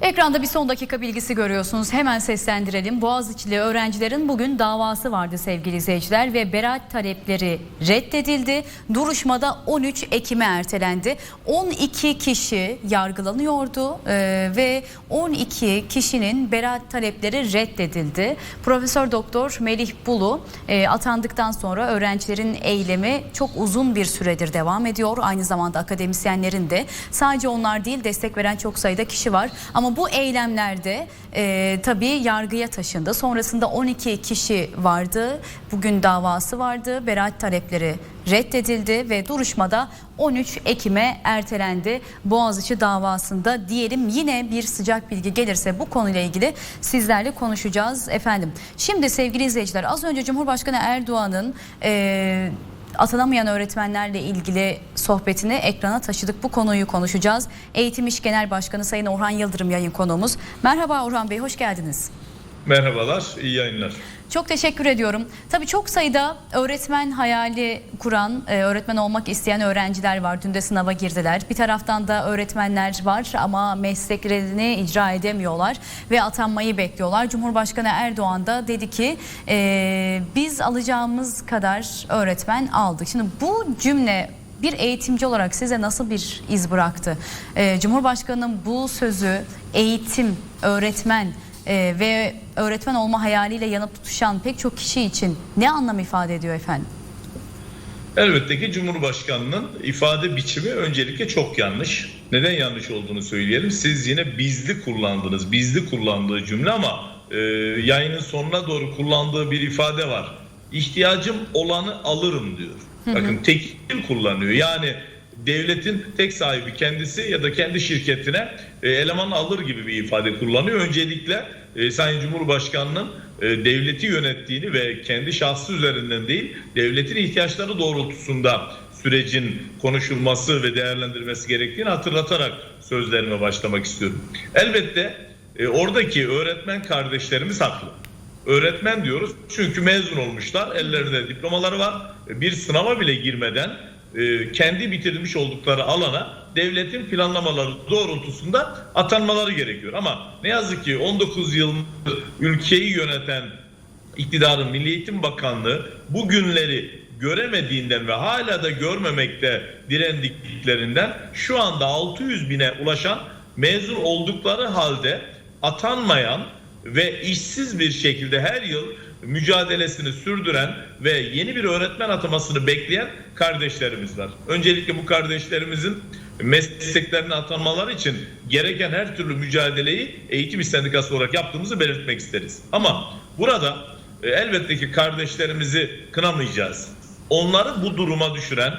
Ekranda bir son dakika bilgisi görüyorsunuz. Hemen seslendirelim. Boğaziçi'li öğrencilerin bugün davası vardı sevgili izleyiciler ve beraat talepleri reddedildi. Duruşmada 13 Ekim'e ertelendi. 12 kişi yargılanıyordu eee, ve 12 kişinin beraat talepleri reddedildi. Profesör Doktor Melih Bulu eee, atandıktan sonra öğrencilerin eylemi çok uzun bir süredir devam ediyor. Aynı zamanda akademisyenlerin de sadece onlar değil destek veren çok sayıda kişi var. Ama bu eylemlerde e, tabii yargıya taşındı. Sonrasında 12 kişi vardı. Bugün davası vardı. Beraat talepleri reddedildi ve duruşmada 13 Ekim'e ertelendi. Boğaziçi davasında diyelim yine bir sıcak bilgi gelirse bu konuyla ilgili sizlerle konuşacağız efendim. Şimdi sevgili izleyiciler az önce Cumhurbaşkanı Erdoğan'ın e, atanamayan öğretmenlerle ilgili sohbetini ekrana taşıdık. Bu konuyu konuşacağız. Eğitim İş Genel Başkanı Sayın Orhan Yıldırım yayın konuğumuz. Merhaba Orhan Bey, hoş geldiniz. Merhabalar, iyi yayınlar. Çok teşekkür ediyorum. Tabii çok sayıda öğretmen hayali kuran, e, öğretmen olmak isteyen öğrenciler var. Dün de sınava girdiler. Bir taraftan da öğretmenler var ama mesleklerini icra edemiyorlar ve atanmayı bekliyorlar. Cumhurbaşkanı Erdoğan da dedi ki e, biz alacağımız kadar öğretmen aldık. Şimdi bu cümle bir eğitimci olarak size nasıl bir iz bıraktı? E, Cumhurbaşkanının bu sözü eğitim, öğretmen ee, ve öğretmen olma hayaliyle yanıp tutuşan pek çok kişi için ne anlam ifade ediyor efendim? Elbette ki Cumhurbaşkanı'nın ifade biçimi öncelikle çok yanlış. Neden yanlış olduğunu söyleyelim. Siz yine bizli kullandınız, bizli kullandığı cümle ama e, yayının sonuna doğru kullandığı bir ifade var. İhtiyacım olanı alırım diyor. Bakın tekil kullanıyor. Yani devletin tek sahibi kendisi ya da kendi şirketine e, eleman alır gibi bir ifade kullanıyor. Öncelikle e, Sayın Cumhurbaşkanı'nın e, devleti yönettiğini ve kendi şahsı üzerinden değil devletin ihtiyaçları doğrultusunda sürecin konuşulması ve değerlendirilmesi gerektiğini hatırlatarak sözlerime başlamak istiyorum. Elbette e, oradaki öğretmen kardeşlerimiz haklı. Öğretmen diyoruz çünkü mezun olmuşlar, ellerinde diplomaları var. Bir sınava bile girmeden e, kendi bitirmiş oldukları alana devletin planlamaları doğrultusunda atanmaları gerekiyor. Ama ne yazık ki 19 yıl ülkeyi yöneten iktidarın Milli Eğitim Bakanlığı bu günleri göremediğinden ve hala da görmemekte direndiklerinden şu anda 600 bine ulaşan mezun oldukları halde atanmayan ve işsiz bir şekilde her yıl mücadelesini sürdüren ve yeni bir öğretmen atamasını bekleyen kardeşlerimiz var. Öncelikle bu kardeşlerimizin mesleklerine atanmaları için gereken her türlü mücadeleyi eğitim sendikası olarak yaptığımızı belirtmek isteriz. Ama burada e, elbette ki kardeşlerimizi kınamayacağız. Onları bu duruma düşüren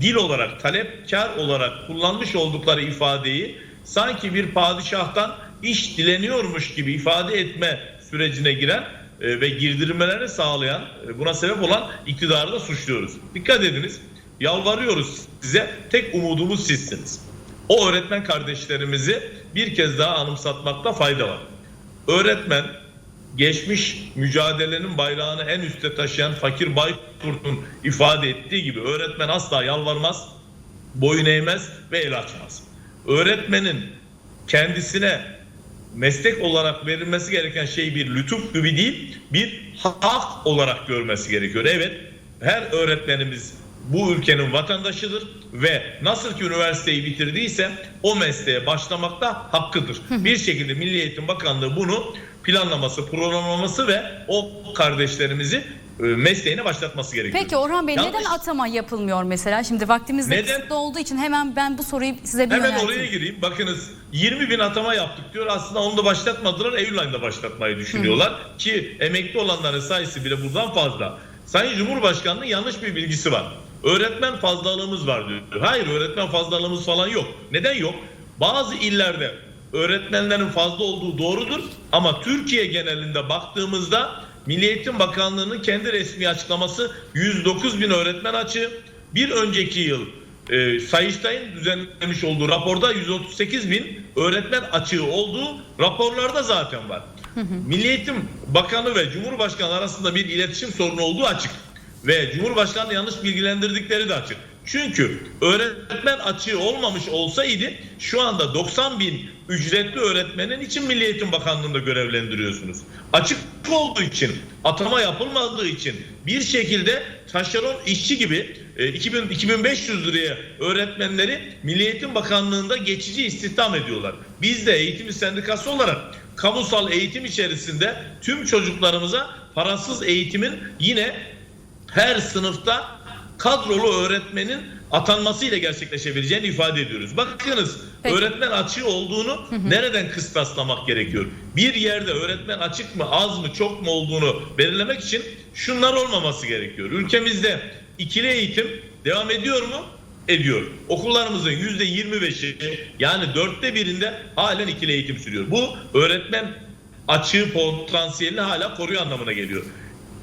dil olarak, talepkar olarak kullanmış oldukları ifadeyi sanki bir padişahtan iş dileniyormuş gibi ifade etme sürecine giren ve girdirmelerini sağlayan, e, buna sebep olan iktidarı da suçluyoruz. Dikkat ediniz, yalvarıyoruz size, tek umudumuz sizsiniz. O öğretmen kardeşlerimizi bir kez daha anımsatmakta fayda var. Öğretmen, geçmiş mücadelenin bayrağını en üste taşıyan Fakir Baykurt'un ifade ettiği gibi öğretmen asla yalvarmaz, boyun eğmez ve el açmaz. Öğretmenin kendisine meslek olarak verilmesi gereken şey bir lütuf gibi değil, bir hak olarak görmesi gerekiyor. Evet, her öğretmenimiz bu ülkenin vatandaşıdır ve nasıl ki üniversiteyi bitirdiyse o mesleğe başlamakta hakkıdır. Bir şekilde Milli Eğitim Bakanlığı bunu planlaması, programlaması ve o kardeşlerimizi mesleğine başlatması gerekiyor. Peki Orhan Bey Yanlış- neden atama yapılmıyor mesela? Şimdi vaktimiz de Neden? kısıtlı olduğu için hemen ben bu soruyu size bir Hemen yönelteyim. oraya gireyim. Bakınız 20 bin atama yaptık diyor. Aslında onu da başlatmadılar. Eylül ayında başlatmayı düşünüyorlar. Ki emekli olanların sayısı bile buradan fazla. Sayın Cumhurbaşkanı'nın yanlış bir bilgisi var. Öğretmen fazlalığımız var diyor. Hayır öğretmen fazlalığımız falan yok. Neden yok? Bazı illerde öğretmenlerin fazla olduğu doğrudur. Ama Türkiye genelinde baktığımızda Milli Eğitim Bakanlığı'nın kendi resmi açıklaması 109 bin öğretmen açığı. Bir önceki yıl e, Sayıştay'ın düzenlemiş olduğu raporda 138 bin öğretmen açığı olduğu raporlarda zaten var. Milli Eğitim Bakanı ve Cumhurbaşkanı arasında bir iletişim sorunu olduğu açık. Ve Cumhurbaşkanı yanlış bilgilendirdikleri de açık. Çünkü öğretmen açığı olmamış olsaydı şu anda 90 bin ücretli öğretmenin için Milli Eğitim Bakanlığı'nda görevlendiriyorsunuz. Açık olduğu için, atama yapılmadığı için bir şekilde taşeron işçi gibi e, 2000, 2500 liraya öğretmenleri Milli Eğitim Bakanlığı'nda geçici istihdam ediyorlar. Biz de eğitim sendikası olarak kamusal eğitim içerisinde tüm çocuklarımıza parasız eğitimin yine her sınıfta kadrolu öğretmenin atanmasıyla gerçekleşebileceğini ifade ediyoruz. Bakınız Peki. öğretmen açığı olduğunu nereden kıstaslamak gerekiyor? Bir yerde öğretmen açık mı az mı çok mu olduğunu belirlemek için şunlar olmaması gerekiyor. Ülkemizde ikili eğitim devam ediyor mu? Ediyor. Okullarımızın yüzde 25'i yani dörtte birinde halen ikili eğitim sürüyor. Bu öğretmen açığı potansiyelini hala koruyor anlamına geliyor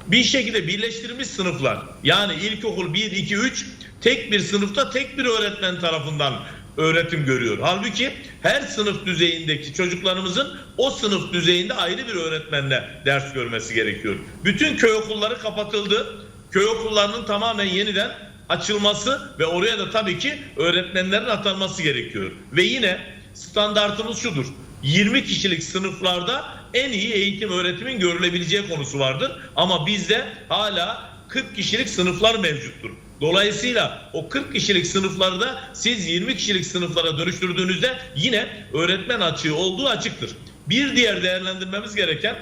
bir şekilde birleştirilmiş sınıflar yani ilkokul 1, 2, 3 tek bir sınıfta tek bir öğretmen tarafından öğretim görüyor. Halbuki her sınıf düzeyindeki çocuklarımızın o sınıf düzeyinde ayrı bir öğretmenle ders görmesi gerekiyor. Bütün köy okulları kapatıldı. Köy okullarının tamamen yeniden açılması ve oraya da tabii ki öğretmenlerin atanması gerekiyor. Ve yine standartımız şudur. 20 kişilik sınıflarda en iyi eğitim öğretimin görülebileceği konusu vardır. Ama bizde hala 40 kişilik sınıflar mevcuttur. Dolayısıyla o 40 kişilik sınıfları da siz 20 kişilik sınıflara dönüştürdüğünüzde yine öğretmen açığı olduğu açıktır. Bir diğer değerlendirmemiz gereken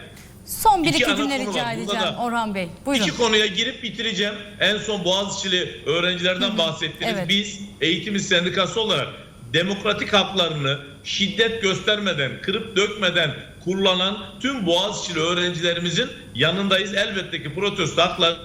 Son bir İki iki cümle rica edeceğim Orhan Bey. Buyurun. İki konuya girip bitireceğim. En son Boğaziçi'li öğrencilerden bahsettiniz. evet. Biz eğitim sendikası olarak demokratik haklarını şiddet göstermeden, kırıp dökmeden kullanan tüm Boğaziçi'li öğrencilerimizin yanındayız. Elbette ki protesto haklar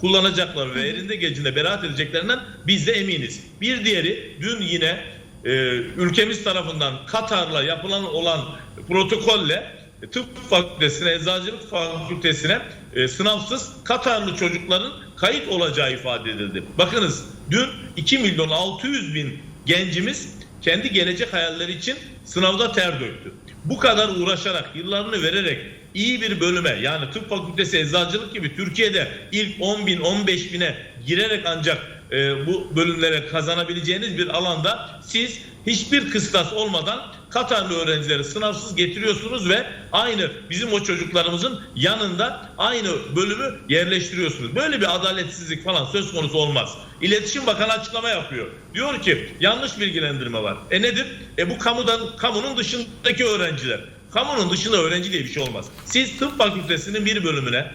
kullanacaklar ve elinde gecinde beraat edeceklerinden biz de eminiz. Bir diğeri dün yine e, ülkemiz tarafından Katar'la yapılan olan protokolle tıp fakültesine, eczacılık fakültesine e, sınavsız Katarlı çocukların kayıt olacağı ifade edildi. Bakınız dün 2 milyon 600 bin gencimiz kendi gelecek hayalleri için sınavda ter döktü. Bu kadar uğraşarak, yıllarını vererek iyi bir bölüme yani tıp fakültesi, eczacılık gibi Türkiye'de ilk 10 bin, 15 bine girerek ancak e, bu bölümlere kazanabileceğiniz bir alanda siz hiçbir kıstas olmadan Katarlı öğrencileri sınavsız getiriyorsunuz ve aynı bizim o çocuklarımızın yanında aynı bölümü yerleştiriyorsunuz. Böyle bir adaletsizlik falan söz konusu olmaz. İletişim Bakanı açıklama yapıyor. Diyor ki yanlış bilgilendirme var. E nedir? E bu kamudan kamunun dışındaki öğrenciler. Kamunun dışında öğrenci diye bir şey olmaz. Siz tıp fakültesinin bir bölümüne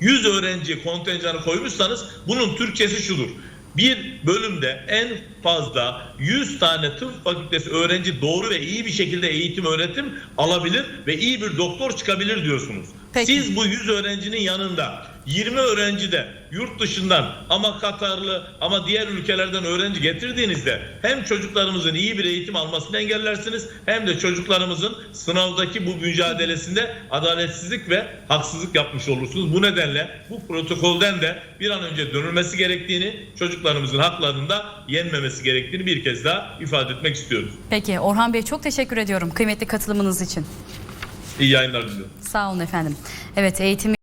100 öğrenci kontenjanı koymuşsanız bunun Türkçesi şudur. Bir bölümde en fazla 100 tane tıp fakültesi öğrenci doğru ve iyi bir şekilde eğitim öğretim alabilir ve iyi bir doktor çıkabilir diyorsunuz. Peki. Siz bu 100 öğrencinin yanında 20 öğrenci de yurt dışından ama Katarlı ama diğer ülkelerden öğrenci getirdiğinizde hem çocuklarımızın iyi bir eğitim almasını engellersiniz hem de çocuklarımızın sınavdaki bu mücadelesinde adaletsizlik ve haksızlık yapmış olursunuz. Bu nedenle bu protokolden de bir an önce dönülmesi gerektiğini, çocuklarımızın haklarının da yenmemesi gerektiğini bir kez daha ifade etmek istiyoruz. Peki Orhan Bey çok teşekkür ediyorum kıymetli katılımınız için. İyi yayınlar diliyorum. Sağ olun efendim. Evet eğitim